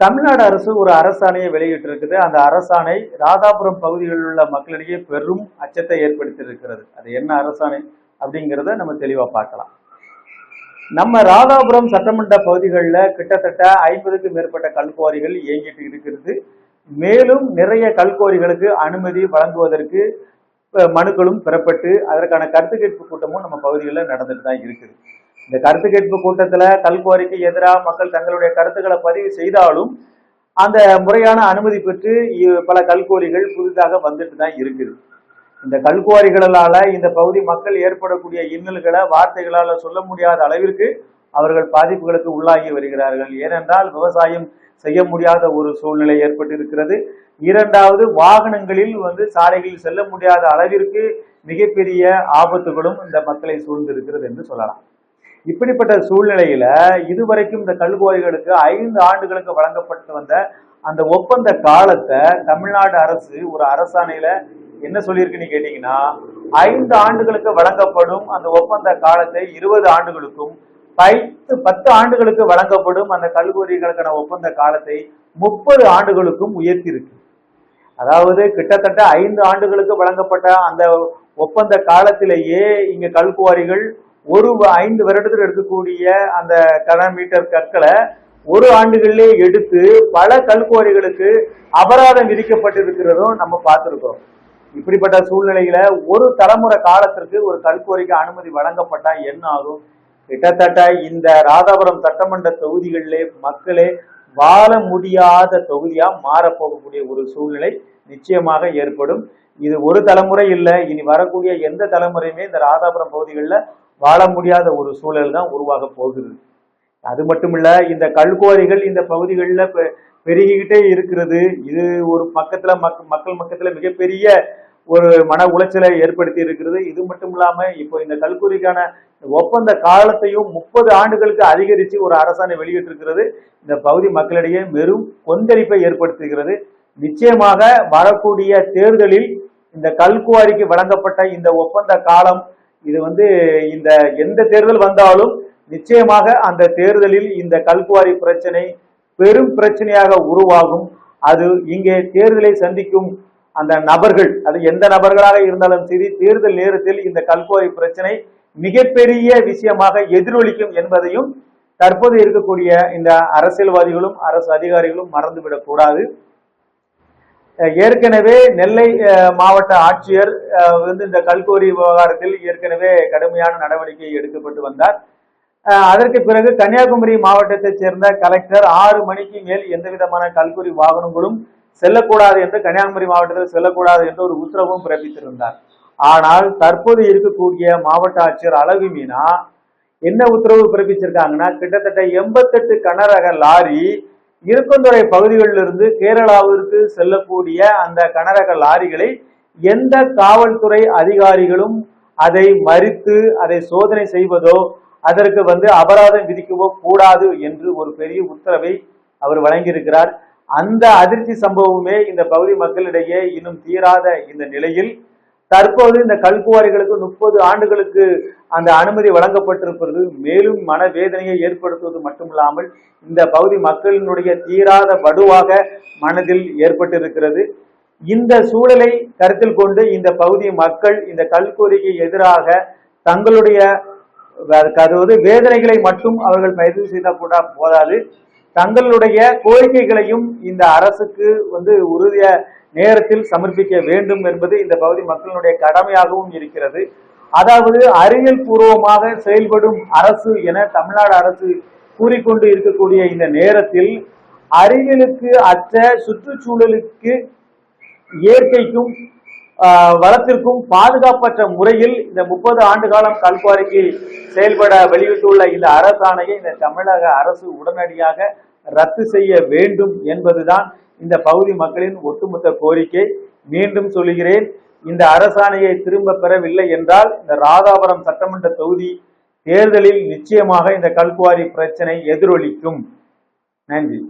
தமிழ்நாடு அரசு ஒரு அரசாணையை வெளியிட்டு இருக்குது அந்த அரசாணை ராதாபுரம் பகுதிகளில் உள்ள மக்களிடையே பெரும் அச்சத்தை ஏற்படுத்தி இருக்கிறது அது என்ன அரசாணை அப்படிங்கிறத நம்ம தெளிவாக பார்க்கலாம். நம்ம ராதாபுரம் சட்டமன்ற பகுதிகளில் கிட்டத்தட்ட ஐம்பதுக்கும் மேற்பட்ட கல்குவாரிகள் இயங்கிட்டு இருக்கிறது. மேலும் நிறைய கல்குவாரிகளுக்கு அனுமதி வழங்குவதற்கு மனுக்களும் பெறப்பட்டு அதற்கான கருத்து கேட்பு கூட்டமும் நம்ம பகுதிகளில் நடந்துட்டு தான் இருக்குது. இந்த கருத்து கேட்பு கூட்டத்துல கல்குவாரிக்கு எதிராக மக்கள் தங்களுடைய கருத்துக்களை பதிவு செய்தாலும் அந்த முறையான அனுமதி பெற்று பல கல்குவாரிகள் புதிதாக வந்துட்டு தான் இருக்குது. இந்த கல்குவாரிகளால இந்த பகுதி மக்கள் ஏற்படக்கூடிய இன்னல்களை வார்த்தைகளால சொல்ல முடியாத அளவிற்கு அவர்கள் பாதிப்புகளுக்கு உள்ளாகி வருகிறார்கள். ஏனென்றால் விவசாயம் செய்ய முடியாத ஒரு சூழ்நிலை ஏற்பட்டு இருக்கிறது இரண்டாவது வாகனங்களில் வந்து சாலைகளில் செல்ல முடியாத அளவிற்கு மிகப்பெரிய ஆபத்துகளும் இந்த மக்களை சூழ்ந்து இருக்கிறது என்று சொல்லலாம். இப்படிப்பட்ட சூழ்நிலையில இதுவரைக்கும் இந்த கல்குவாரிகளுக்கு ஐந்து ஆண்டுகளுக்கு வழங்கப்பட்டு வந்த அந்த ஒப்பந்த காலத்தை தமிழ்நாடு அரசு ஒரு அரசாணையில என்ன சொல்லியிருக்குன்னு கேட்டீங்கன்னா ஐந்து ஆண்டுகளுக்கு வழங்கப்படும் அந்த ஒப்பந்த காலத்தை இருபது ஆண்டுகளுக்கும் பத்து பத்து ஆண்டுகளுக்கு வழங்கப்படும் அந்த கல்குவாரிகளுக்கான ஒப்பந்த காலத்தை முப்பது ஆண்டுகளுக்கும் உயர்த்தியிருக்கு. அதாவது கிட்டத்தட்ட ஐந்து ஆண்டுகளுக்கு வழங்கப்பட்ட அந்த ஒப்பந்த காலத்திலேயே இங்க கல்குவாரிகள் ஒரு ஐந்து வருடத்தில் எடுக்கக்கூடிய அந்த கன மீட்டர் கற்களை ஒரு ஆண்டுகளிலே எடுத்து பல கல்குவாரிகளுக்கு அபராதம் விதிக்கப்பட்டிருக்கிறதும் நம்ம பார்த்துருக்கோம். இப்படிப்பட்ட சூழ்நிலையில ஒரு தலைமுறை காலத்திற்கு ஒரு கல்குவாரிக்கு அனுமதி வழங்கப்பட்டா என்ன ஆகும்? கிட்டத்தட்ட இந்த ராதாபுரம் சட்டமன்ற தொகுதிகளிலே மக்களே வாழ முடியாத தொகுதியா மாறப்போகக்கூடிய ஒரு சூழ்நிலை நிச்சயமாக ஏற்படும். இது ஒரு தலைமுறை இல்லை இனி வரக்கூடிய எந்த தலைமுறையுமே இந்த ராதாபுரம் பகுதிகளில் வாழ முடியாத ஒரு சூழல் தான் உருவாக போகிறது. அது மட்டும் இல்ல இந்த கல்குவாரிகள் இந்த பகுதிகளில் பெ- பெருகிக்கிட்டே இருக்கிறது. இது ஒரு பக்கத்துல மக் மக்கள் பக்கத்துல மிகப்பெரிய ஒரு மன உளைச்சலை ஏற்படுத்தி இருக்கிறது. இது மட்டும் இல்லாம இப்போ இந்த கல்குரிக்கான ஒப்பந்த காலத்தையும் முப்பது ஆண்டுகளுக்கு அதிகரித்து ஒரு அரசாணை வெளியிட்டிருக்கிறது. இந்த பகுதி மக்களிடையே வெறும் கொந்தளிப்பை ஏற்படுத்துகிறது. நிச்சயமாக வரக்கூடிய தேர்தலில் இந்த கல்குவாரிக்கு வழங்கப்பட்ட இந்த ஒப்பந்த காலம் இது வந்து இந்த எந்த தேர்தல் வந்தாலும் நிச்சயமாக அந்த தேர்தலில் இந்த கல்குவாரி பிரச்சனை பெரும் பிரச்சனையாக உருவாகும். அது இங்கே தேர்தலை சந்திக்கும் அந்த நபர்கள் அது எந்த நபர்களாக இருந்தாலும் சரி தேர்தல் நேரத்தில் இந்த கல்குவாரி பிரச்சனை மிகப்பெரிய விஷயமாக எதிரொலிக்கும் என்பதையும் தற்போது இருக்கக்கூடிய இந்த அரசியல்வாதிகளும் அரசு அதிகாரிகளும் மறந்துவிடக் கூடாது ஏற்கனவே நெல்லை மாவட்ட ஆட்சியர் வந்து இந்த கல்கோரி விவகாரத்தில் ஏற்கனவே கடுமையான நடவடிக்கை எடுக்கப்பட்டு வந்தார். அதற்கு பிறகு கன்னியாகுமரி மாவட்டத்தைச் சேர்ந்த கலெக்டர் ஆறு மணிக்கு மேல் எந்த விதமான கல்குரி வாகனங்களும் செல்லக்கூடாது என்று கன்னியாகுமரி மாவட்டத்தில் செல்லக்கூடாது என்று ஒரு உத்தரவும் பிறப்பித்திருந்தார். ஆனால் தற்போது இருக்கக்கூடிய மாவட்ட ஆட்சியர் அழகு மீனா என்ன உத்தரவு பிறப்பிச்சிருக்காங்கன்னா கிட்டத்தட்ட எண்பத்தெட்டு கனரக லாரி இருக்கந்துறை பகுதிகளிலிருந்து கேரளாவிற்கு செல்லக்கூடிய அந்த கனரக லாரிகளை எந்த காவல்துறை அதிகாரிகளும் அதை மறித்து அதை சோதனை செய்வதோ அதற்கு வந்து அபராதம் விதிக்கவோ கூடாது என்று ஒரு பெரிய உத்தரவை அவர் வழங்கியிருக்கிறார். அந்த அதிர்ச்சி சம்பவமே இந்த பகுதி மக்களிடையே இன்னும் தீராத இந்த நிலையில் தற்போது இந்த கல்குவாரிகளுக்கு முப்பது ஆண்டுகளுக்கு அந்த அனுமதி வழங்கப்பட்டிருப்பது மேலும் மனவேதனையை ஏற்படுத்துவது மட்டுமில்லாமல் இந்த பகுதி மக்களினுடைய தீராத வடுவாக மனதில் ஏற்பட்டிருக்கிறது. இந்த சூழலை கருத்தில் கொண்டு இந்த பகுதி மக்கள் இந்த கல்குவாரிக்கு எதிராக தங்களுடைய அதாவது வேதனைகளை மட்டும் அவர்கள் பதிவு செய்தால் கூட போதாது. தங்களுடைய கோரிக்கைகளையும் இந்த அரசுக்கு வந்து உறுதிய நேரத்தில் சமர்ப்பிக்க வேண்டும் என்பது இந்த பகுதி மக்களுடைய கடமையாகவும் இருக்கிறது. அதாவது அறிவியல் பூர்வமாக செயல்படும் அரசு என தமிழ்நாடு அரசு கூறிக்கொண்டு இருக்கக்கூடிய இந்த நேரத்தில் அறிவியலுக்கு அற்ற சுற்றுச்சூழலுக்கு இயற்கைக்கும் வளத்திற்கும் பாதுகாப்பற்ற முறையில் இந்த முப்பது ஆண்டு காலம் கல்குவாரிக்கு செயல்பட வெளியிட்டுள்ள இந்த அரசாணையை இந்த தமிழக அரசு உடனடியாக ரத்து செய்ய வேண்டும் என்பதுதான் இந்த பகுதி மக்களின் ஒட்டுமொத்த கோரிக்கை. மீண்டும் சொல்கிறேன் இந்த அரசாணையை திரும்ப பெறவில்லை என்றால் இந்த ராதாபுரம் சட்டமன்ற தொகுதி தேர்தலில் நிச்சயமாக இந்த கல்குவாரி பிரச்சனை எதிரொலிக்கும். நன்றி.